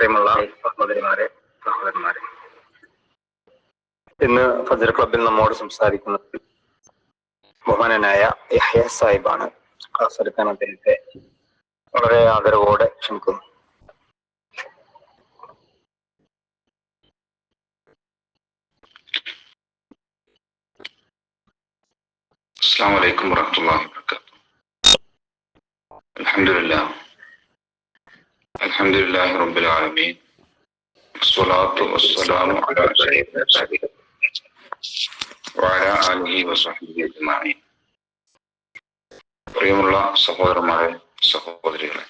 പ്രിയമുള്ള സഹോദരിമാരെ സഹോദരന്മാരെ. ഇന്ന് ഫജർ ക്ലബിൽ നമ്മോട് സംസാരിക്കുന്നത് ബഹുമാനനായ യഹ്യ സാഹിബാണ്. ക്ലാസ് എടുക്കാൻ അദ്ദേഹത്തെ വളരെ ആദരവോടെ ക്ഷണിക്കുന്നു. അസ്സാം വലൈക്കും വാഹമത്തല്ലാ വാബർക്കാത്തു അലഹമുല്ലാ الحمد لله الحمد لله رب العالمين والصلاة والسلام على سيدنا المرسلين وعلى آله وصحبه أجمعين പ്രിയമുള്ള സഹോദരന്മാരെ സഹോദരികളെ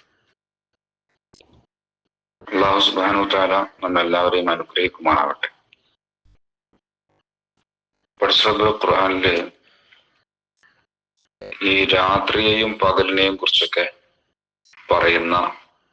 അള്ളാഹു സുബാനു താല നമ്മെല്ലാവരെയും അനുഗ്രഹിക്കുമാറാവട്ടെ പരിശ്രദ്ധ ഖുർആാനില് ഈ രാത്രിയെയും പകലിനെയും കുറിച്ചൊക്കെ പറയുന്ന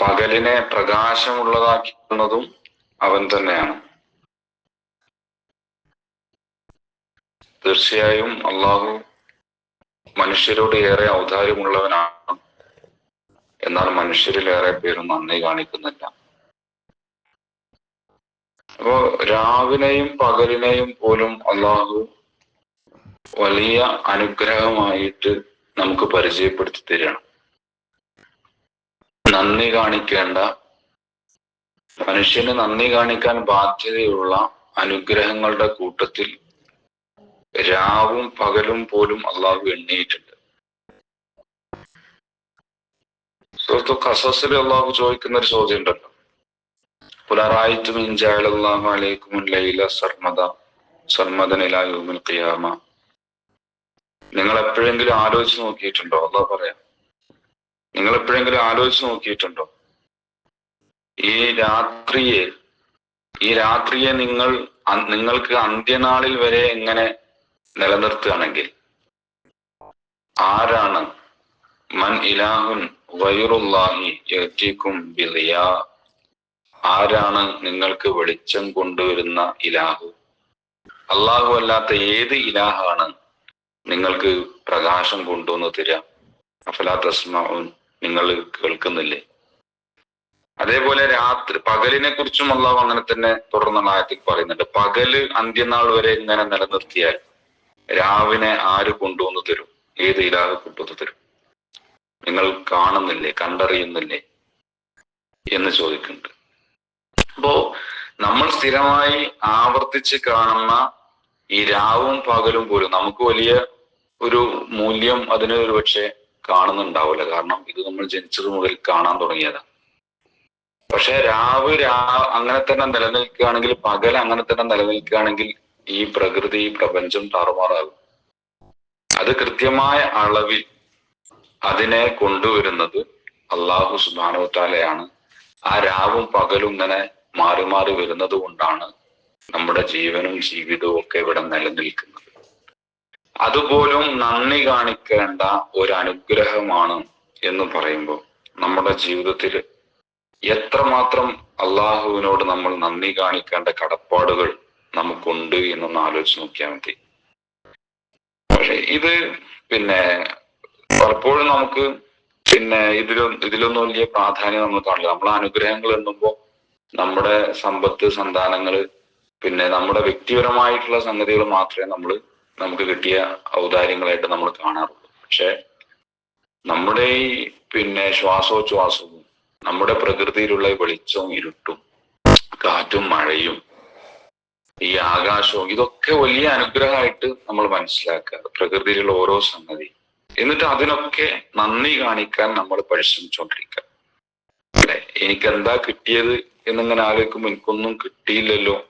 പകലിനെ പ്രകാശമുള്ളതാക്കുന്നതും അവൻ തന്നെയാണ്. തീർച്ചയായും അള്ളാഹു മനുഷ്യരോട് ഏറെ ഔദാര്യമുള്ളവനാണ്. എന്നാൽ മനുഷ്യരിൽ ഏറെ പേരും നന്ദി കാണിക്കുന്നില്ല. അപ്പോ രാവിലെയും പകലിനെയും പോലും അള്ളാഹു വലിയ അനുഗ്രഹമായിട്ട് നമുക്ക് പരിചയപ്പെടുത്തി തരികയാണ്. നന്ദി കാണിക്കേണ്ട. മനുഷ്യന് നന്ദി കാണിക്കാൻ ബാധ്യതയുള്ള അനുഗ്രഹങ്ങളുടെ കൂട്ടത്തിൽ രാവും പകലും പോലും അള്ളാഹു എണ്ണിയിട്ടുണ്ട്. സുഹൃത്തു കസസിൽ അള്ളാഹു ചോദിക്കുന്ന ഒരു ചോദ്യം ഉണ്ടല്ലോ. അലൈക്കും ലൈല സർമദ ഖിയാമ. നിങ്ങൾ എപ്പോഴെങ്കിലും ആലോചിച്ച് നോക്കിയിട്ടുണ്ടോ? അതാ പറയാം. നിങ്ങൾ എപ്പോഴെങ്കിലും ആലോചിച്ച് നോക്കിയിട്ടുണ്ടോ? ഈ രാത്രിയെ ഈ രാത്രിയെ നിങ്ങൾ നിങ്ങൾക്ക് അന്ത്യനാളിൽ വരെ എങ്ങനെ നിലനിർത്തുകയാണെങ്കിൽ? ആരാണ്? മൻ ഇലാഹുൻ വൈറുല്ലാഹി യഅ്തീകും ബിളിയാ ആരാണ് നിങ്ങൾക്ക് വെളിച്ചം കൊണ്ടുവരുന്ന ഇലാഹു? അള്ളാഹു അല്ലാത്ത ഏത് ഇലാഹാണ് നിങ്ങൾക്ക് പ്രകാശം കൊണ്ടുവന്ന് തരാം അഫലാ തസ്മാഉൻ. നിങ്ങൾ കേൾക്കുന്നില്ലേ? അതേപോലെ രാത്രി പകലിനെ കുറിച്ചും അള്ളാഹു അങ്ങനെ തന്നെ തുടർന്നുള്ള ആയത്തിൽ പറയുന്നുണ്ട്. പകൽ അന്ത്യനാൾ വരെ ഇങ്ങനെ നിലനിർത്തിയാൽ രാവിനെ ആര് കൊണ്ടുവന്ന് തരും? ഏത് ഇലാഹ് കൊണ്ടുവന്ന് തരും? നിങ്ങൾ കാണുന്നില്ലേ കണ്ടറിയുന്നില്ലേ എന്ന് ചോദിക്കുന്നുണ്ട്. അപ്പോ നമ്മൾ സ്ഥിരമായി ആവർത്തിച്ച് കാണുന്ന ഈ രാവും പകലും പോലും നമുക്ക് വലിയ ഒരു മൂല്യം അതിന് ഒരു പക്ഷെ കാണുന്നുണ്ടാവില്ല. കാരണം ഇത് നമ്മൾ ജനിച്ചത് മുതൽ കാണാൻ തുടങ്ങിയതാണ് പക്ഷെ രാവ് രാ അങ്ങനെ തന്നെ നിലനിൽക്കുകയാണെങ്കിൽ പകൽ അങ്ങനെ തന്നെ നിലനിൽക്കുകയാണെങ്കിൽ ഈ പ്രകൃതി ഈ പ്രപഞ്ചം താറുമാറാകും. അത് കൃത്യമായ അളവിൽ അതിനെ കൊണ്ടുവരുന്നത് അള്ളാഹു സുബാനുത്താലയാണ് ആ രാവും പകലും ഇങ്ങനെ മാറി മാറി വരുന്നത് കൊണ്ടാണ് നമ്മുടെ ജീവനും ജീവിതവും ഒക്കെ ഇവിടെ നിലനിൽക്കുന്നത്. അതുപോലും നന്ദി കാണിക്കേണ്ട ഒരു അനുഗ്രഹമാണ് എന്ന് പറയുമ്പോൾ നമ്മുടെ ജീവിതത്തിൽ എത്രമാത്രം അള്ളാഹുവിനോട് നമ്മൾ നന്ദി കാണിക്കേണ്ട കടപ്പാടുകൾ നമുക്കുണ്ട് എന്നൊന്ന് ആലോചിച്ച് നോക്കിയാൽ മതി. പക്ഷെ ഇത് പിന്നെ പലപ്പോഴും നമുക്ക് പിന്നെ ഇതിലൊന്നും ഇതിലൊന്നും വലിയ പ്രാധാന്യം നമ്മൾ കാണില്ല. നമ്മൾ അനുഗ്രഹങ്ങൾ എണ്ണുമ്പോൾ നമ്മുടെ സമ്പത്ത് സന്താനങ്ങൾ പിന്നെ നമ്മുടെ വ്യക്തിപരമായിട്ടുള്ള സംഗതികൾ മാത്രമേ നമ്മൾ നമുക്ക് കിട്ടിയ ഔദാര്യങ്ങളായിട്ട് നമ്മൾ കാണാറുള്ളൂ. പക്ഷെ നമ്മുടെ ഈ പിന്നെ ശ്വാസോച്ഛ്വാസവും നമ്മുടെ പ്രകൃതിയിലുള്ള വെളിച്ചവും ഇരുട്ടും കാറ്റും മഴയും ഈ ആകാശവും ഇതൊക്കെ വലിയ അനുഗ്രഹമായിട്ട് നമ്മൾ മനസ്സിലാക്കുക. പ്രകൃതിയിലുള്ള ഓരോ സംഗതി എന്നിട്ട് അതിനൊക്കെ നന്ദി കാണിക്കാൻ നമ്മൾ പരിശ്രമിച്ചുകൊണ്ടിരിക്കുക. അല്ലെ? എനിക്കെന്താ കിട്ടിയത് എന്നിങ്ങനെ ആലോചിക്കുമ്പോൾ എനിക്കൊന്നും കിട്ടിയില്ലല്ലോ.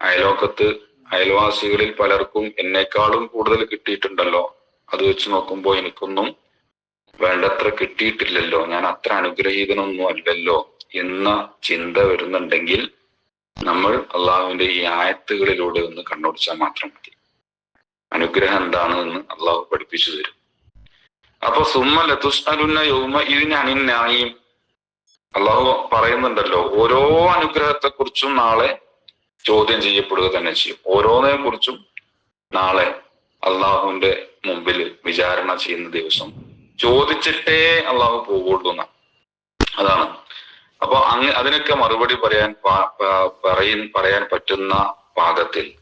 അയലോക്കത്ത് അയൽവാസികളിൽ പലർക്കും എന്നെക്കാളും കൂടുതൽ കിട്ടിയിട്ടുണ്ടല്ലോ. അത് വെച്ച് നോക്കുമ്പോൾ എനിക്കൊന്നും വേണ്ടത്ര കിട്ടിയിട്ടില്ലല്ലോ. ഞാൻ അത്ര അനുഗ്രഹീതനൊന്നും അല്ലല്ലോ എന്ന ചിന്ത വരുന്നുണ്ടെങ്കിൽ നമ്മൾ അള്ളാഹുവിന്റെ ഈ ആയത്തുകളിലൂടെ ഒന്ന് കണ്ണോടിച്ചാൽ മാത്രം മതി. അനുഗ്രഹം എന്താണ് എന്ന് അള്ളാഹു പഠിപ്പിച്ചു തരും. അപ്പൊ സുമ്മ ലതുസ്അലുന്ന യൗമ ഇതിന് അനിന്നായും അള്ളാഹു പറയുന്നുണ്ടല്ലോ ഓരോ അനുഗ്രഹത്തെ കുറിച്ചും നാളെ ചോദ്യം ചെയ്യപ്പെടുക തന്നെ ചെയ്യും. ഓരോന്നിനെ കുറിച്ചും നാളെ അള്ളാഹുവിന്റെ മുമ്പിൽ വിചാരണ ചെയ്യുന്ന ദിവസം ചോദിച്ചിട്ടേ അള്ളാഹു പോകുള്ളൂ അതാണ്. അപ്പൊ അങ്ങ് അതിനൊക്കെ മറുപടി പറയാൻ പറയ പറയാൻ പറ്റുന്ന പാകത്തിൽ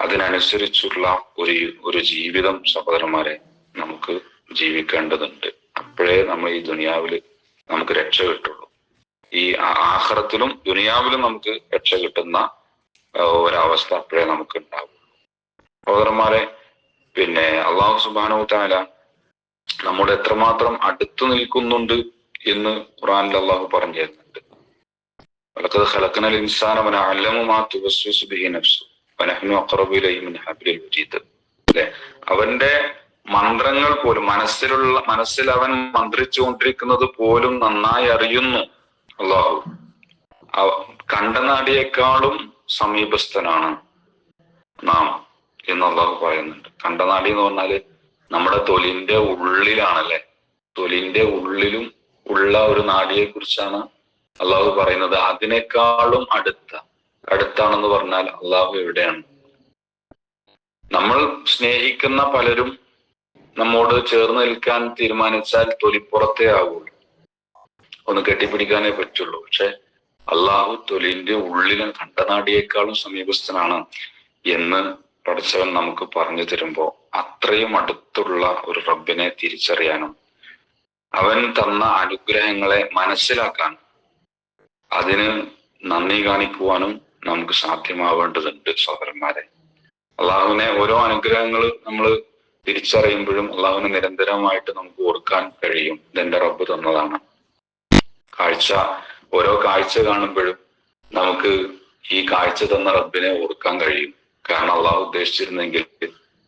അതിനനുസരിച്ചുള്ള ഒരു ഒരു ജീവിതം സഹോദരന്മാരെ നമുക്ക് ജീവിക്കേണ്ടതുണ്ട്. അപ്പോഴേ നമ്മൾ ഈ ദുനിയാവിൽ നമുക്ക് രക്ഷ കിട്ടുള്ളൂ. ഈ ആഹ്റത്തിലും ദുനിയാവിലും നമുക്ക് രക്ഷ കിട്ടുന്ന ഒരവസ്ഥ അപ്പോഴേ നമുക്ക് ഉണ്ടാവുള്ളൂ സഹോദരന്മാരെ പിന്നെ അള്ളാഹു സുബാനോ താല നമ്മോട് എത്രമാത്രം അടുത്തു നിൽക്കുന്നുണ്ട് എന്ന് ഖുറാനിൽ അള്ളാഹു പറഞ്ഞു തരുന്നുണ്ട് വലക്കത് ഖലഖനൽ ഇൻസാന വന അല്ലമു മാ തുവസ്വിസു ബിഹി മിൻ അവന്റെ മന്ത്രങ്ങൾ പോലും മനസ്സിലുള്ള മനസ്സിൽ അവൻ മന്ത്രിച്ചുകൊണ്ടിരിക്കുന്നത് പോലും നന്നായി അറിയുന്നു അള്ളാഹു. കണ്ട കണ്ടനാടിയേക്കാളും സമീപസ്ഥനാണ് നാം എന്ന് അള്ളാഹു പറയുന്നുണ്ട്. കണ്ടനാടി എന്ന് പറഞ്ഞാൽ നമ്മുടെ തൊലിന്റെ ഉള്ളിലാണല്ലേ? തൊലിന്റെ ഉള്ളിലും ഉള്ള ഒരു നാടിയെ കുറിച്ചാണ് അള്ളാഹു പറയുന്നത്. അതിനേക്കാളും അടുത്ത അടുത്താണെന്ന് പറഞ്ഞാൽ അള്ളാഹു എവിടെയാണ്? നമ്മൾ സ്നേഹിക്കുന്ന പലരും നമ്മോട് ചേർന്ന് നിൽക്കാൻ തീരുമാനിച്ചാൽ തൊലിപ്പുറത്തേ ആവുള്ളൂ. ഒന്ന് കെട്ടിപ്പിടിക്കാനേ പറ്റുള്ളൂ. പക്ഷെ അള്ളാഹു തൊലിന്റെ ഉള്ളിലും കണ്ടനാടിയേക്കാളും സമീപസ്ഥനാണ് എന്ന് പഠിച്ചവൻ നമുക്ക് പറഞ്ഞു തരുമ്പോ അത്രയും അടുത്തുള്ള ഒരു റബ്ബിനെ തിരിച്ചറിയാനും അവൻ തന്ന അനുഗ്രഹങ്ങളെ മനസ്സിലാക്കാൻ അതിന് നന്ദി കാണിക്കുവാനും നമുക്ക് സാധ്യമാവേണ്ടതുണ്ട് സഹോദരന്മാരെ. അള്ളാഹുവിനെ ഓരോ അനുഗ്രഹങ്ങൾ നമ്മൾ തിരിച്ചറിയുമ്പോഴും അള്ളാഹുവിനെ നിരന്തരമായിട്ട് നമുക്ക് ഓർക്കാൻ കഴിയും. ഇതെന്റെ റബ്ബ് തന്നതാണ്. കാഴ്ച ഓരോ കാഴ്ച കാണുമ്പോഴും നമുക്ക് ഈ കാഴ്ച തന്ന റബ്ബിനെ ഓർക്കാൻ കഴിയും. കാരണം അള്ളാഹു ഉദ്ദേശിച്ചിരുന്നെങ്കിൽ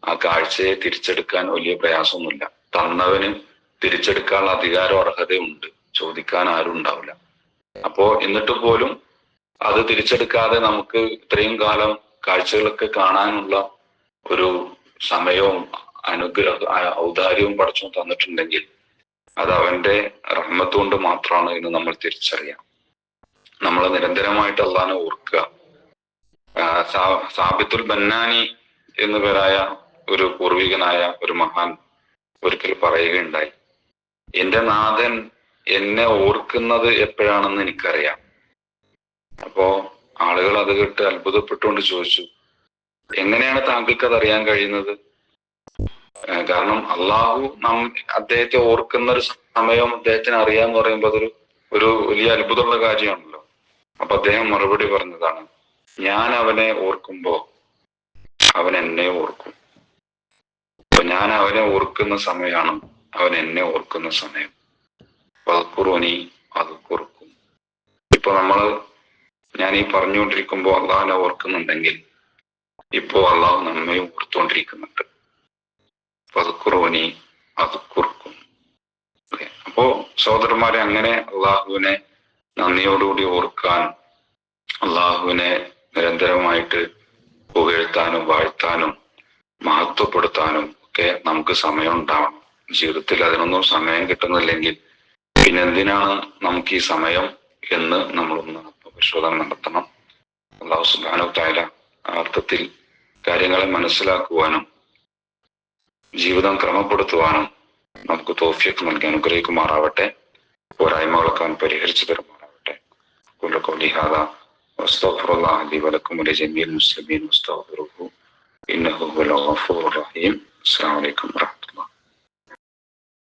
ആ കാഴ്ചയെ തിരിച്ചെടുക്കാൻ വലിയ പ്രയാസമൊന്നുമില്ല. തന്നവന് തിരിച്ചെടുക്കാനുള്ള അധികാരം അർഹതയുണ്ട്. ചോദിക്കാൻ ആരും ഉണ്ടാവില്ല. അപ്പോ എന്നിട്ട് പോലും അത് തിരിച്ചെടുക്കാതെ നമുക്ക് ഇത്രയും കാലം കാഴ്ചകളൊക്കെ കാണാനുള്ള ഒരു സമയവും അനുഗ്രഹ ഔദാര്യവും പഠിച്ചു തന്നിട്ടുണ്ടെങ്കിൽ അത് അവന്റെ റഹ്മത്ത് കൊണ്ട് മാത്രമാണ് എന്ന് നമ്മൾ തിരിച്ചറിയാം. നമ്മൾ നിരന്തരമായിട്ട് അള്ളഹാനെ ഓർക്കുക സാബിത്തുൽ ബന്നാനി എന്നു പേരായ ഒരു പൂർവികനായ ഒരു മഹാൻ ഒരിക്കൽ പറയുകയുണ്ടായി. എന്റെ നാഥൻ എന്നെ ഓർക്കുന്നത് എപ്പോഴാണെന്ന് എനിക്കറിയാം. അപ്പോ ആളുകൾ അത് കേട്ട് അത്ഭുതപ്പെട്ടുകൊണ്ട് ചോദിച്ചു എങ്ങനെയാണ് താങ്കൾക്ക് അത് അറിയാൻ കഴിയുന്നത് കാരണം അള്ളാഹു നാം അദ്ദേഹത്തെ ഓർക്കുന്ന ഒരു സമയം അദ്ദേഹത്തിന് അറിയാന്ന് പറയുമ്പോൾ അതൊരു ഒരു വലിയ അത്ഭുതമുള്ള കാര്യമാണല്ലോ അപ്പൊ അദ്ദേഹം മറുപടി പറഞ്ഞതാണ് ഞാൻ അവനെ ഓർക്കുമ്പോ അവൻ എന്നെ ഓർക്കും. അപ്പൊ ഞാൻ അവനെ ഓർക്കുന്ന സമയമാണ് അവൻ എന്നെ ഓർക്കുന്ന സമയം. വൽക്കുറുനി അത് കുറുക്കും ഇപ്പൊ നമ്മൾ ഞാൻ ഈ പറഞ്ഞുകൊണ്ടിരിക്കുമ്പോ അള്ളാഹിനെ ഓർക്കുന്നുണ്ടെങ്കിൽ ഇപ്പോ അള്ളാഹു നമ്മെ ഓർത്തുകൊണ്ടിരിക്കുന്നുണ്ട് പതുക്കുറോനി അത് കുറുക്കും അപ്പോ സഹോദരന്മാരെ അങ്ങനെ അള്ളാഹുവിനെ നന്ദിയോടുകൂടി ഓർക്കാൻ അള്ളാഹുവിനെ നിരന്തരമായിട്ട് പുകഴ്ത്താനും വാഴ്ത്താനും മഹത്വപ്പെടുത്താനും ഒക്കെ നമുക്ക് സമയം ഉണ്ടാവണം ജീവിതത്തിൽ അതിനൊന്നും സമയം കിട്ടുന്നില്ലെങ്കിൽ പിന്നെ എന്തിനാണ് നമുക്ക് ഈ സമയം എന്ന് നമ്മളൊന്ന് പരിശോധന നടത്തണം. അള്ളാഹു സുബാനു തായാല ആ അർത്ഥത്തിൽ കാര്യങ്ങളെ മനസ്സിലാക്കുവാനും ജീവിതം ക്രമപ്പെടുത്തുവാനും നമുക്ക് തോഫിയൊക്കെ നൽകി അനുഗ്രഹിക്കുമാറാവട്ടെ. പോരായ്മകളൊക്കെ അവൻ പരിഹരിച്ചു തരുമാറാവട്ടെ. كل قولي هذا وأستغفر الله لي ولكم ولجميع المسلمين واستغفروه إنه هو الغفور الرحيم. السلام عليكم ورحمة الله.